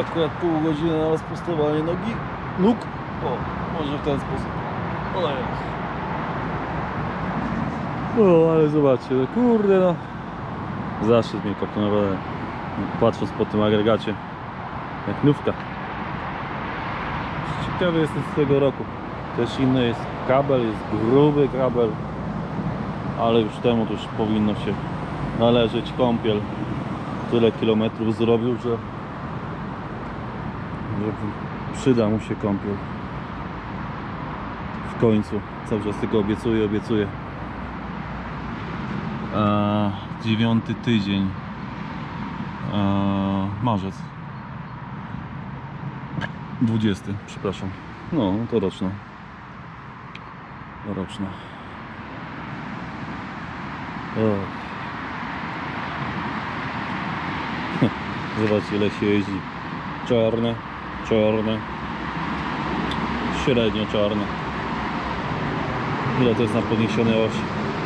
akurat pół godziny na rozprostowanie nogi, nóg. O, może w ten sposób. O, jest. No, ale zobaczcie, no kurde no. Zaszedł mnie naprawdę. Patrząc po tym agregacie. Jak nówka. Ciekawy jestem z tego roku. Też inny jest kabel, jest gruby kabel. Ale już temu to już powinno się należeć kąpiel. Tyle kilometrów zrobił, że, że przyda mu się kąpiel. W końcu. Cały czas tylko obiecuję, obiecuję. Eee, dziewiąty tydzień. Eee, marzec. 20, przepraszam. No, to roczna. Roczna. Zobaczcie ile się jeździ. Czarne, czarne. Średnio czarne. Ile to jest na podniesionej osi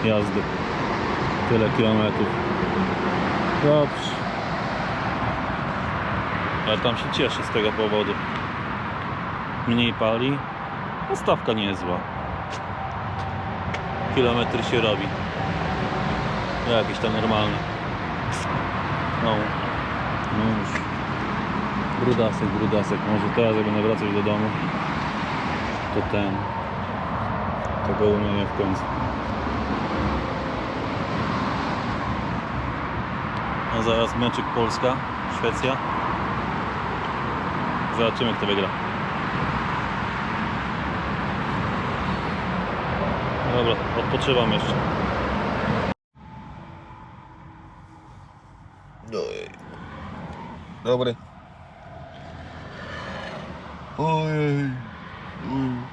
jazdy? Tyle kilometrów. Dobrze. Ale tam się cieszy z tego powodu. Mniej pali. A stawka nie jest zła. Kilometr się robi. Jakieś tam normalne. No. No już. Brudasek, brudasek. Może teraz jak będę wracać do domu, to ten. To go umyję w końcu. A zaraz meczyk Polska, Szwecja. Zobaczymy kto wygra. Dobra, odpoczywam jeszcze. Dobry. Ojej. Mm.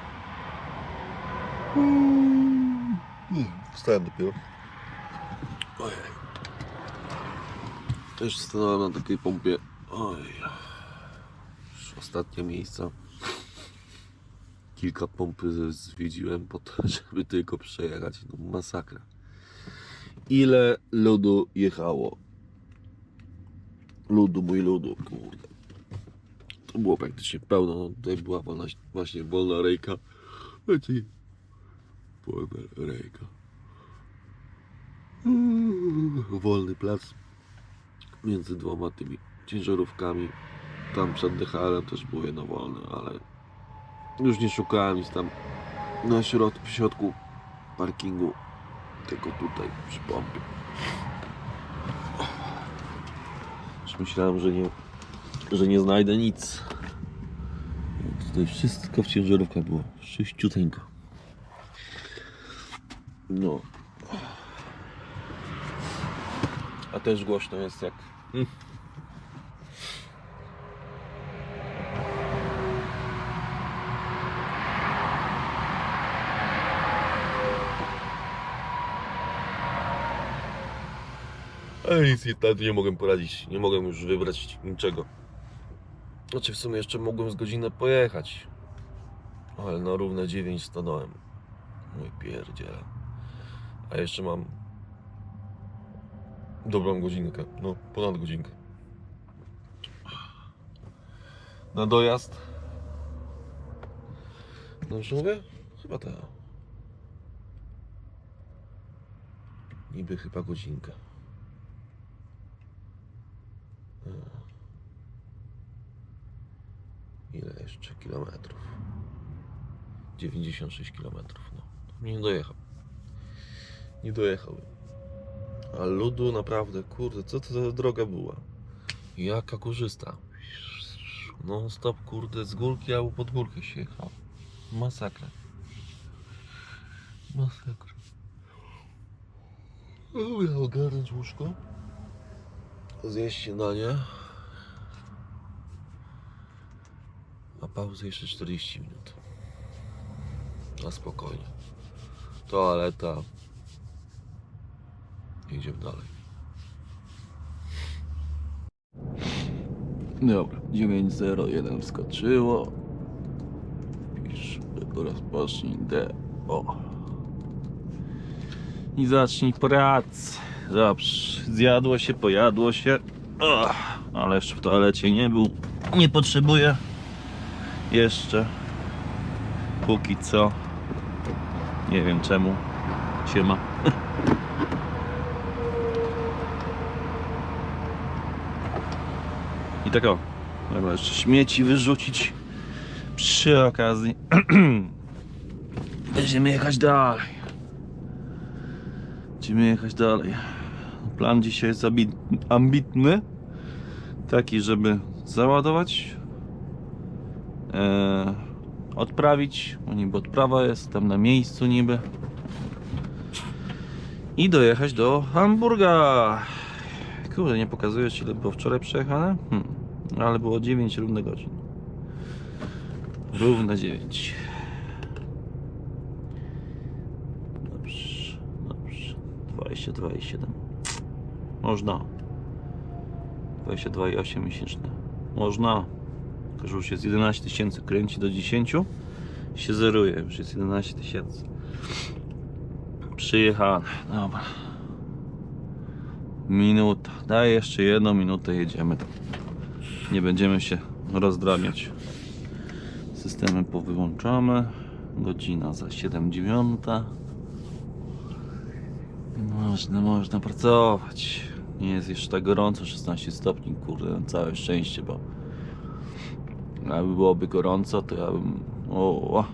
Mm. Dopiero. Ojej. Też stanąłem na takiej pompie. Ojej. Już ostatnie miejsca. Kilka pompy zwiedziłem po to, żeby tylko przejechać. No masakra. Ile lodu jechało? ludu, mój ludu, kurde. To było praktycznie pełno, no, tutaj była wolna, właśnie wolna rejka. Znaczy, wolna rejka. Wolny plac między dwoma tymi ciężarówkami. Tam przed DHL-em też było jedno wolne, ale już nie szukałem nic tam na środku, w środku parkingu, tylko tutaj przy pompie. Już myślałem, że nie, że nie znajdę nic. Tutaj wszystko w ciężarówkach było. Sześciuteńko. No. A też głośno jest jak... Mm. Ej, nic nie, mogłem poradzić. Nie mogłem już wybrać niczego. Znaczy w sumie jeszcze mogłem z godzinę pojechać. Ale na równe 9 stanąłem. Mój pierdziele. A jeszcze mam dobrą godzinkę. No, ponad godzinkę. Na dojazd. No już mówię? Chyba tak. Niby chyba godzinkę. Ile jeszcze kilometrów? 96 kilometrów, no. Nie dojechał. Nie dojechał. A ludu naprawdę, kurde, co to za droga była? Jaka korzysta. No stop, kurde, z górki albo pod górkę się jechał. Masakra. Masakra. Dobra, ogarnąć łóżko. Zjeść śniadanie. A pauzę jeszcze 40 minut. Na spokojnie. Toaleta. Idziemy dalej. Dobra, 901 wskoczyło. Pisz, rozpocznij D. O. I zacznij pracę. Dobrze, zjadło się, pojadło się. O, ale jeszcze w toalecie nie był. nie potrzebuję jeszcze póki co nie wiem czemu się i tak o dobra jeszcze śmieci wyrzucić przy okazji będziemy jechać dalej będziemy jechać dalej plan dzisiaj jest ambitny taki, żeby załadować, e, odprawić, bo niby odprawa jest tam na miejscu niby i dojechać do Hamburga. Kurde, nie pokazujesz ile było wczoraj przejechane? Hmm. Ale było 9 równe godzin. Równe 9. Dobrze, dobrze. 22,7. Można. 22,8 miesięczne. Można. Tylko, że już jest 11 tysięcy, kręci do 10 się zeruje, już jest 11 tysięcy. Przyjechane, dobra. Minuta, daj jeszcze jedną minutę, jedziemy tam. Nie będziemy się rozdrabiać. Systemy powyłączamy. Godzina za 7.09. Można, można pracować. Nie jest jeszcze tak gorąco, 16 stopni, kurde, całe szczęście, bo jakby byłoby gorąco, to ja bym o,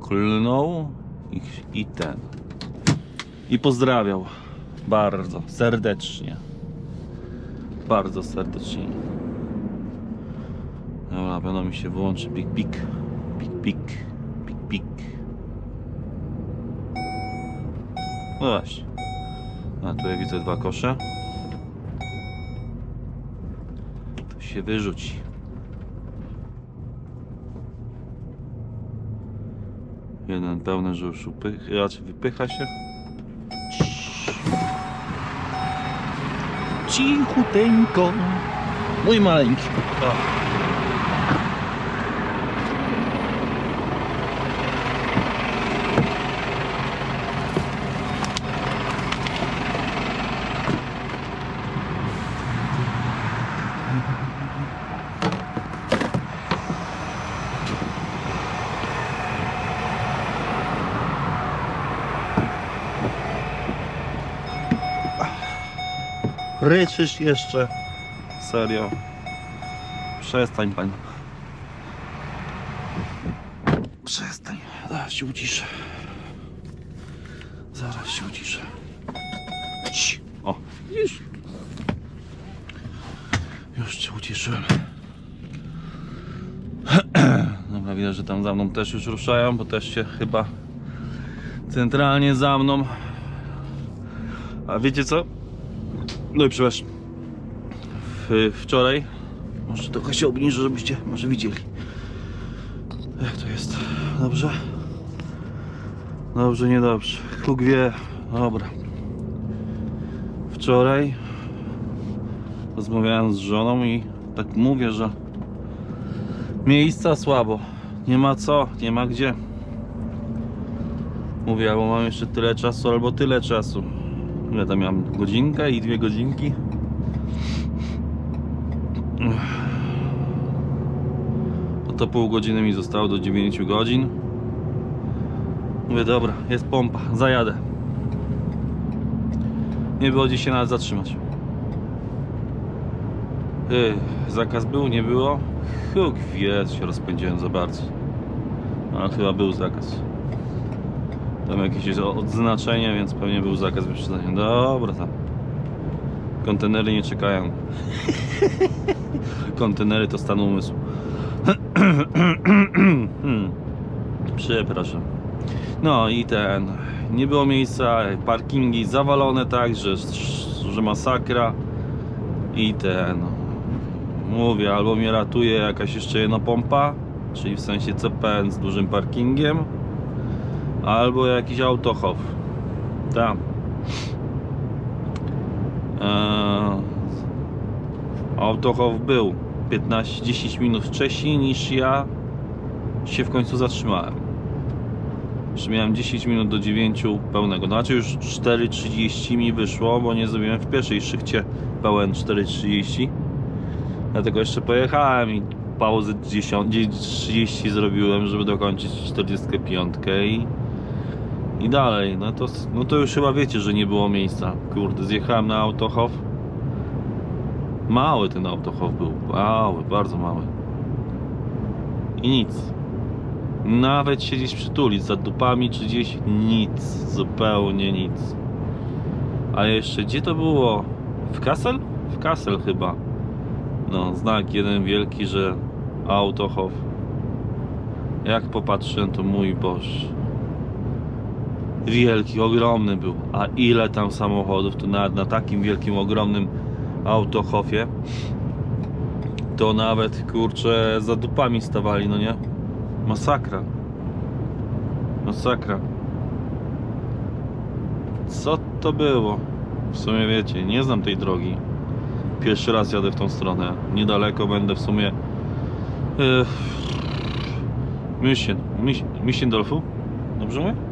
klnął i, i ten i pozdrawiał bardzo serdecznie bardzo serdecznie dobra, pewno mi się wyłączy pik pik pik pik pik pik no właśnie a tutaj widzę dwa kosze. To się wyrzuci. Jeden pełny, że już upycha, raczej wypycha się. Cichuteńko. Mój maleńki. O. Ryczysz jeszcze? Serio? Przestań pan. Przestań. Zaraz się uciszę. Zaraz się uciszę. O, widzisz? Już cię uciszyłem. Dobra, widać, że tam za mną też już ruszają, bo też się chyba centralnie za mną. A wiecie co? No i przepraszam. Wczoraj, może trochę się obniżę, żebyście może widzieli. Jak to jest? Dobrze? Dobrze, niedobrze. Bóg wie. Dobra. Wczoraj rozmawiałem z żoną i tak mówię, że miejsca słabo. Nie ma co, nie ma gdzie. Mówię, albo mam jeszcze tyle czasu, albo tyle czasu. Ile tam miałem? Godzinkę i dwie godzinki. Oto pół godziny mi zostało do 9 godzin. Mówię, dobra, jest pompa, zajadę. Nie było gdzie się nawet zatrzymać. Yy, zakaz był, nie było? Huk wie, się rozpędziłem za bardzo. Ale chyba był zakaz. Tam jakieś odznaczenie, więc pewnie był zakaz wyprzedzania. Dobra tam. Kontenery nie czekają. Kontenery to stan umysłu. Hmm. Przepraszam. No i ten. Nie było miejsca, parkingi zawalone tak, że, że masakra. I ten. Mówię, albo mnie ratuje jakaś jeszcze jedna pompa, czyli w sensie CPN z dużym parkingiem, albo jakiś autochow. Tam. Eee, autochow był 15-10 minut wcześniej niż ja się w końcu zatrzymałem. Że miałem 10 minut do 9 pełnego. Znaczy już 4.30 mi wyszło, bo nie zrobiłem w pierwszej szychcie pełen 4.30. Dlatego jeszcze pojechałem i pauzę 10, 30 zrobiłem, żeby dokończyć 45 i, i dalej. No to, no to już chyba wiecie, że nie było miejsca. Kurde, zjechałem na Autohof. Mały ten Autohof był, mały, bardzo mały. I nic. Nawet się gdzieś przytulić za dupami czy gdzieś nic, zupełnie nic. A jeszcze gdzie to było? W Kassel? W Kassel chyba. No, znak jeden wielki, że Autohof. Jak popatrzyłem, to mój Boż. Wielki, ogromny był. A ile tam samochodów, to nawet na takim wielkim, ogromnym Autohofie to nawet kurczę za dupami stawali, no nie? Masakra. Masakra. Co to było? W sumie wiecie, nie znam tej drogi. Pierwszy raz jadę w tą stronę. Niedaleko będę w sumie. Yy, München. Münchendorfu? Dobrze mówię?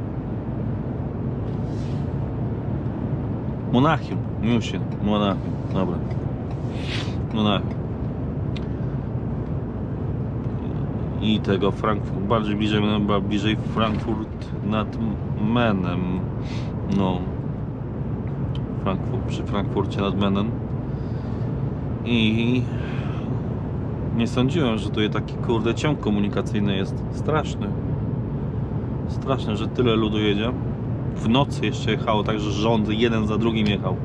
Monachium. München. Monachium. Dobra. Monachium. I tego Frankfurt. Bardziej bliżej, bliżej Frankfurt nad Menem. No. Frankfurt, przy Frankfurcie nad Menem. I nie sądziłem, że tutaj taki kurde ciąg komunikacyjny jest straszny. Straszny, że tyle ludu jedzie. W nocy jeszcze jechało, także rząd jeden za drugim jechał.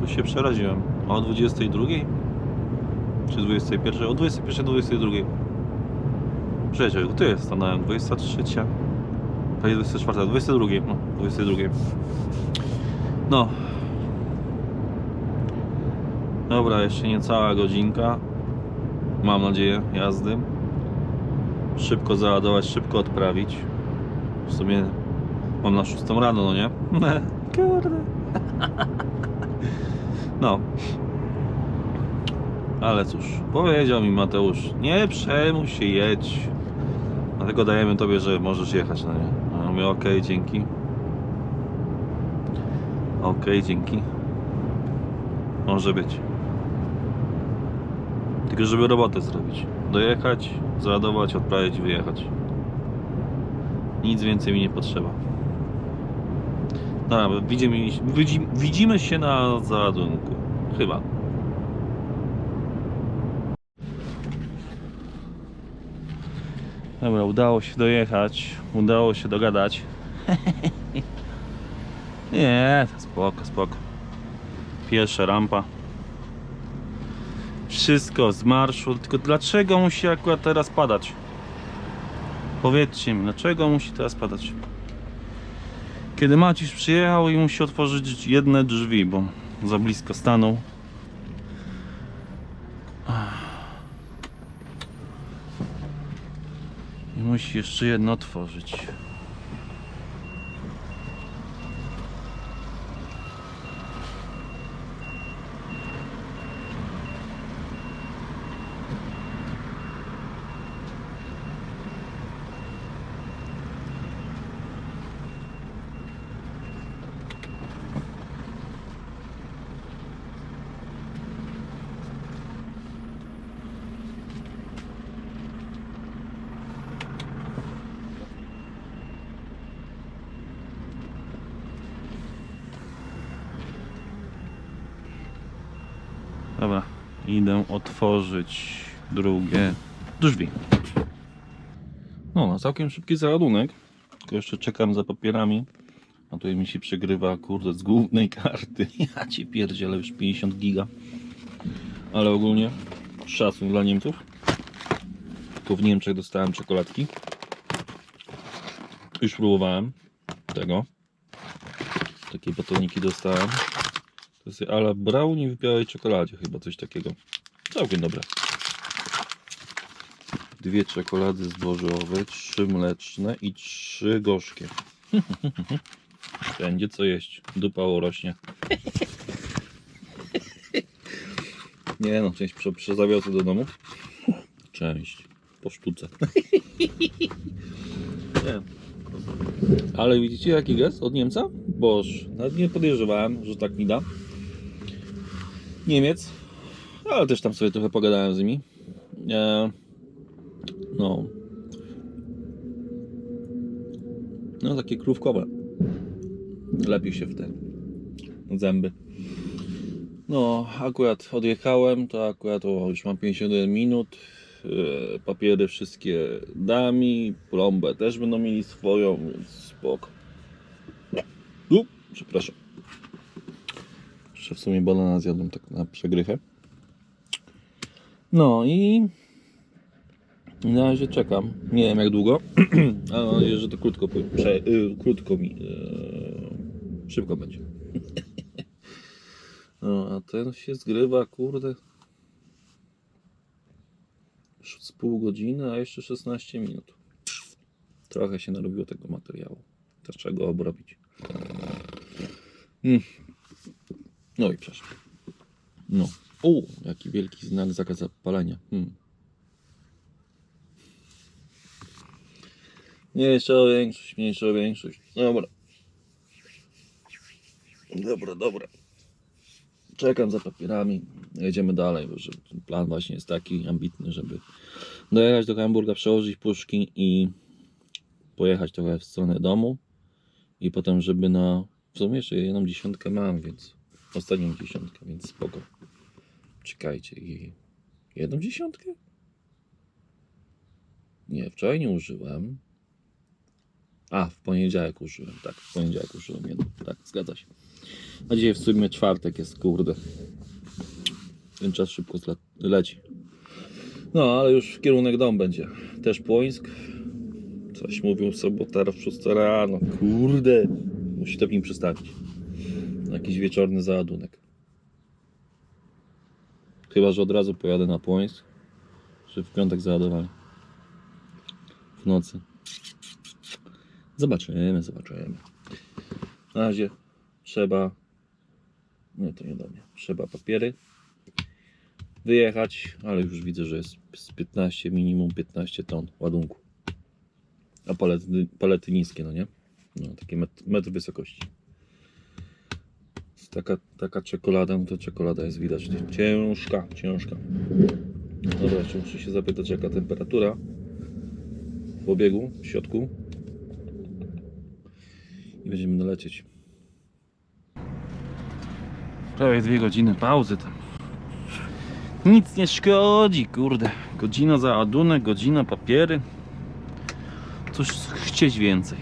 Tu się przeraziłem. A o 22? Czy 21? O 21, 22. Przecież, tu jest stanąłem, 23. To jest 24, 22, no, 22. No. Dobra, jeszcze niecała godzinka. Mam nadzieję, jazdy. Szybko załadować, szybko odprawić. W sumie mam na 6 rano, no nie? Kurde. No. Ale cóż, powiedział mi Mateusz, nie przejmuj się, jedź. Dlatego dajemy tobie, że możesz jechać na nie. A ja mówię, okej, dzięki. Okej, dzięki. Może być. Tylko żeby robotę zrobić. Dojechać, załadować, odprawić, wyjechać. Nic więcej mi nie potrzeba. Dobra, widzimy, widzimy, widzimy się na załadunku. Chyba. Dobra, udało się dojechać, udało się dogadać. Nie, to spoko, spoko. Pierwsza rampa. Wszystko z marszu, tylko dlaczego musi akurat teraz padać? Powiedzcie mi, dlaczego musi teraz padać? Kiedy Maciuś przyjechał i musi otworzyć jedne drzwi, bo za blisko stanął. I musi jeszcze jedno otworzyć. Dobra, idę otworzyć drugie drzwi. No, na całkiem szybki załadunek. Tylko jeszcze czekam za papierami. A tutaj mi się przegrywa, kurde, z głównej karty. Ja ci pierdzielę, już 50 giga. Ale ogólnie szacun dla Niemców. Tylko w Niemczech dostałem czekoladki. Już próbowałem tego. Takie batoniki dostałem. To jest ala brownie w białej czekoladzie, chyba coś takiego. Całkiem dobre. Dwie czekolady zbożowe, trzy mleczne i trzy gorzkie. Będzie co jeść. Dupa rośnie. Nie no, część prze, przezawiozę do domu. Część. Po sztuce. Nie. Ale widzicie jaki gest od Niemca? Boż, nawet nie podejrzewałem, że tak mi da. Niemiec Ale też tam sobie trochę pogadałem z nimi. E, no. No takie krówkowe. Lepiej się w te zęby. No, akurat odjechałem, to akurat o, już mam 51 minut. E, Papiery wszystkie dami, plombę też będą mieli swoją, więc spoko. U, przepraszam. W sumie banana zjadłem tak na przegrychę. No i na razie czekam. Nie wiem jak długo, ale mam nadzieję, że to krótko, prze, y, krótko mi, y, szybko będzie. No, a ten się zgrywa, kurde. Z pół godziny, a jeszcze 16 minut. Trochę się narobiło tego materiału. Trzeba go obrobić. Mm. No i przepraszam. No. O, jaki wielki znak zakazu palenia. Hmm. Mniejsza większość, mniejsza większość. Dobra. Dobra, dobra. Czekam za papierami. Jedziemy dalej, bo plan właśnie jest taki ambitny, żeby dojechać do Hamburga, przełożyć puszki i pojechać trochę w stronę domu. I potem, żeby na. W sumie jeszcze jedną dziesiątkę mam, więc. Ostatnią dziesiątkę, więc spoko. Czekajcie. Jedną dziesiątkę? Nie, wczoraj nie użyłem. A, w poniedziałek użyłem, tak, w poniedziałek użyłem jedną, tak, zgadza się. A dzisiaj w sumie czwartek jest, kurde. Ten czas szybko zle- leci. No, ale już w kierunek dom będzie. Też Płońsk. Coś mówił sobota 6 rano. Kurde. Musi to w nim przystawić. Jakiś wieczorny załadunek. Chyba, że od razu pojadę na Płońsk. Czy w piątek załadowanie. W nocy. Zobaczymy, zobaczymy. Na razie trzeba. Nie, to nie do mnie. Trzeba papiery. Wyjechać, ale już widzę, że jest z 15, minimum 15 ton ładunku. A palety, palety niskie, no nie? No, takie metr, metr wysokości. Taka, taka czekolada, no to czekolada jest widać ciężka, ciężka. Dobra, jeszcze muszę się zapytać jaka temperatura w obiegu, w środku. I będziemy nalecieć. Prawie dwie godziny pauzy tam. Nic nie szkodzi, kurde. Godzina za ładunek, godzina papiery. Cóż chcieć więcej.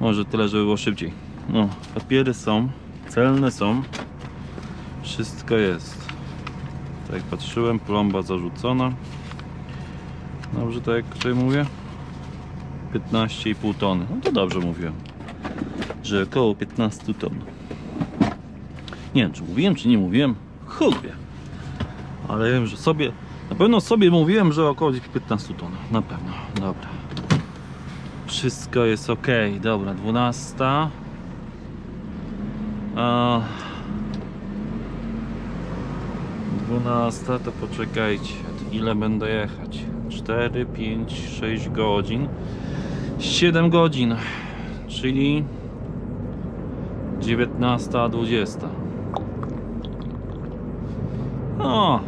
Może tyle, żeby było szybciej. No, papiery są, celne są. Wszystko jest. Tak jak patrzyłem, plomba zarzucona. Dobrze, tak jak tutaj mówię? 15,5 tony. No to dobrze mówiłem. Że około 15 ton. Nie wiem, czy mówiłem, czy nie mówiłem. Chuj. Ale wiem, że sobie. Na pewno sobie mówiłem, że około 15 ton. Na pewno. Dobra. Wszystko jest ok. Dobra, 12. A... 12 to poczekajcie. Ile będę jechać? 4, 5, 6 godzin. 7 godzin. Czyli 19, 20. O,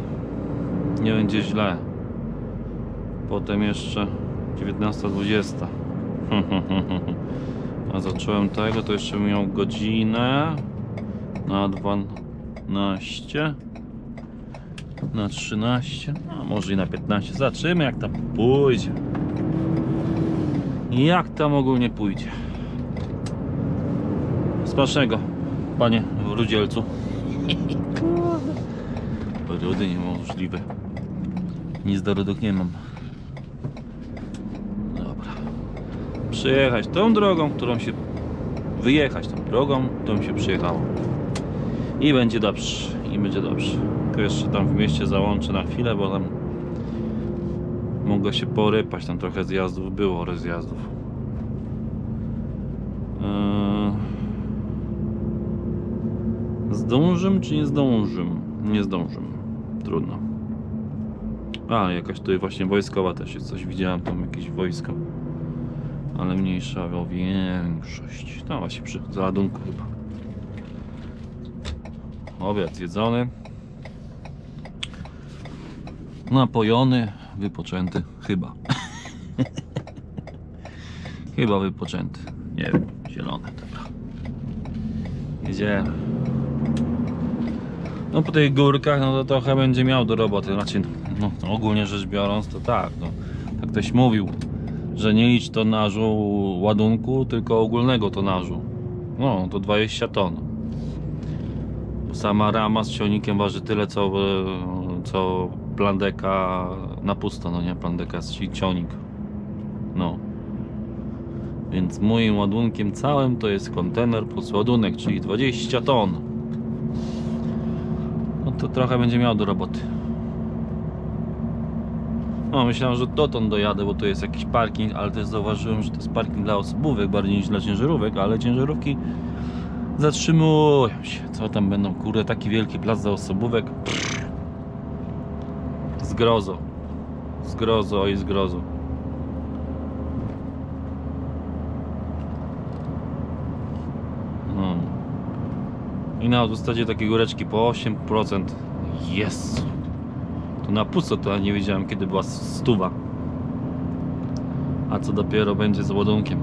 nie będzie źle. Potem jeszcze 19.20. A zacząłem tego, to jeszcze miał godzinę na 12 na 13, a może i na 15. Zobaczymy jak tam pójdzie. Jak tam ogólnie pójdzie. Smacznego, panie Rudzielcu. Rudy niemożliwe. Nic do rudów nie mam. Dobra. Przyjechać tą drogą, którą się. Wyjechać tą drogą, którą się przyjechało. I będzie dobrze. I będzie dobrze. Tylko jeszcze tam w mieście załączę na chwilę, bo tam mogę się porypać. Tam trochę zjazdów było, rozjazdów. Eee... Zdążym czy nie zdążym? Nie zdążym. Trudno. A, jakaś tutaj właśnie wojskowa też jest coś. Widziałem tam jakieś wojsko. Ale mniejsza o większość. Tam właśnie przy załadunku chyba. Obiad zjedzony. Napojony, wypoczęty. Chyba. Chyba wypoczęty. Nie wiem, zielone, dobra. Jedziemy. No po tych górkach, no to trochę będzie miał do roboty. Znaczy, no ogólnie rzecz biorąc, to tak, no. Tak ktoś mówił, że nie licz tonażu ładunku, tylko ogólnego tonażu. No, to 20 ton. Sama rama z ciągnikiem waży tyle, co, e, co plandeka na pusto, no nie, plandeka ci- ciągnik. No. Więc moim ładunkiem całym to jest kontener plus ładunek, czyli 20 ton. No to trochę będzie miał do roboty. No, myślałem, że dotąd dojadę, bo to jest jakiś parking, ale też zauważyłem, że to jest parking dla osobówek bardziej niż dla ciężarówek, ale ciężarówki zatrzymują się. Co tam będą, kurde, taki wielki plac dla osobówek. Zgrozo. Zgrozo i zgrozo. No. I na autostradzie takie góreczki po 8%. Jest. To na pusto to ja nie wiedziałem kiedy była stuwa. A co dopiero będzie z ładunkiem.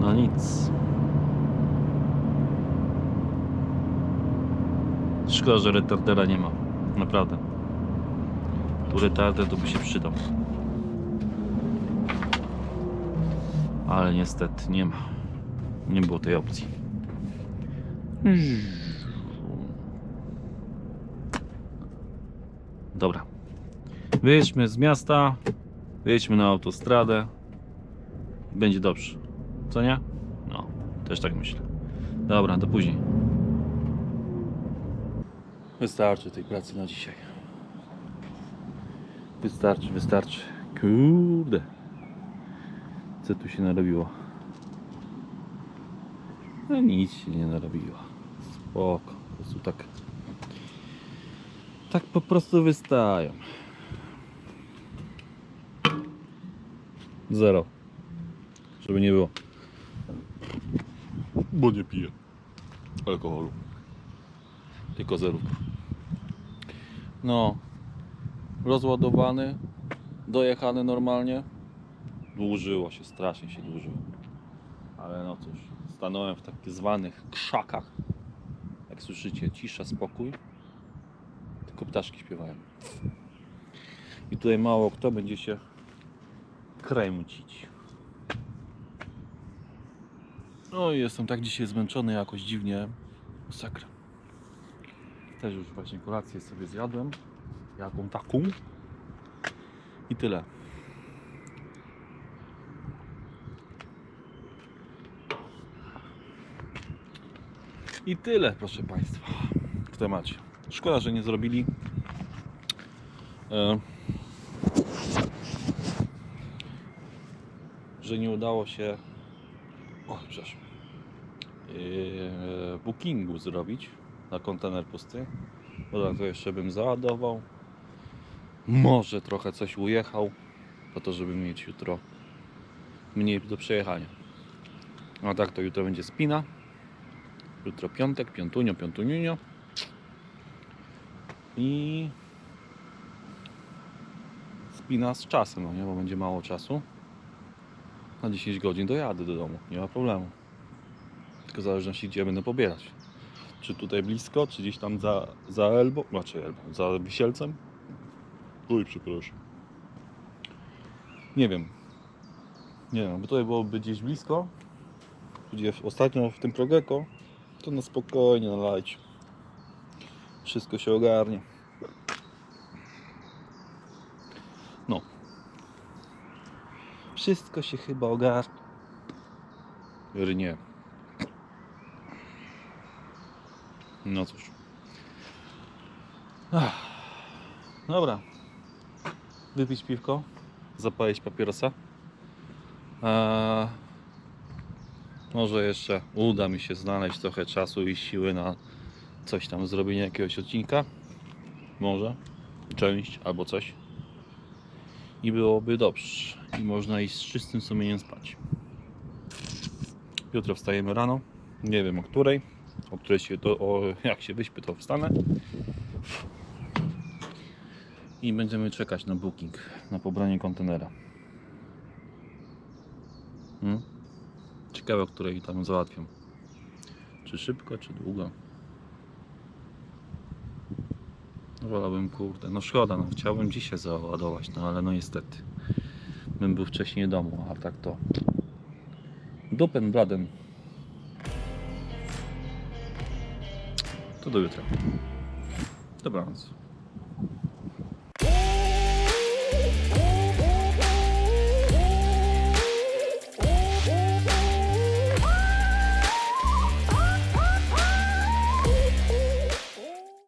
No nic. Szkoda, że retardera nie ma. Naprawdę. Tu retarder to by się przydał. Ale niestety nie ma. Nie było tej opcji. Dobra. Wyjedźmy z miasta. Wyjedźmy na autostradę. Będzie dobrze. Co nie? No, też tak myślę. Dobra, do później. Wystarczy tej pracy na dzisiaj. Wystarczy, wystarczy. Kurde. Co tu się narobiło? No nic się nie narobiło. Spoko. Po prostu tak. Tak po prostu wystają. Zero. Żeby nie było. Bo nie piję alkoholu. Tylko zerówka. No. Rozładowany. Dojechany normalnie. Dłużyło się, strasznie się dłużyło. Ale no cóż, stanąłem w tak zwanych krzakach. Jak słyszycie, cisza, spokój. Tylko ptaszki śpiewają. I tutaj mało kto będzie się kręcić. No i jestem tak dzisiaj zmęczony jakoś dziwnie. Sakra. Też już właśnie kolację sobie zjadłem. Jaką taką. I tyle. I tyle, proszę Państwa, w temacie. Szkoda, że nie zrobili. E, że nie udało się. O, przepraszam. E, bookingu zrobić na kontener pusty. To jeszcze bym załadował. Może trochę coś ujechał, po to, żeby mieć jutro mniej do przejechania. A tak to jutro będzie spina. Jutro piątek, piątunio, piątunio. I spina z czasem, no nie, bo będzie mało czasu. Na 10 godzin dojadę do domu, nie ma problemu. Tylko w zależności gdzie będę pobierać. Czy tutaj blisko, czy gdzieś tam za, za Elbą, znaczy Elbą, za Wisielcem? Oj, przepraszam. Nie wiem. Nie wiem, bo tutaj byłoby gdzieś blisko. Gdzie ostatnio w tym Progeko, to na spokojnie nalać. Wszystko się ogarnie. No. Wszystko się chyba ogarnie. Nie. No cóż. Ach. Dobra. Wypić piwko, zapalić papierosa. Eee, może jeszcze uda mi się znaleźć trochę czasu i siły na coś tam, zrobienie jakiegoś odcinka. Może. Część albo coś. I byłoby dobrze. I można iść z czystym sumieniem spać. Jutro wstajemy rano. Nie wiem o której. O której się to, o, jak się wyśpię, to wstanę. I będziemy czekać na booking, na pobranie kontenera. Hmm? Ciekawe, której tam załatwią. Czy szybko, czy długo. Wolałbym, kurde, no szkoda, no chciałbym dzisiaj załadować, no ale no niestety. Bym był wcześniej w domu, a tak to... Dupen bladem. To do jutra. Dobranoc.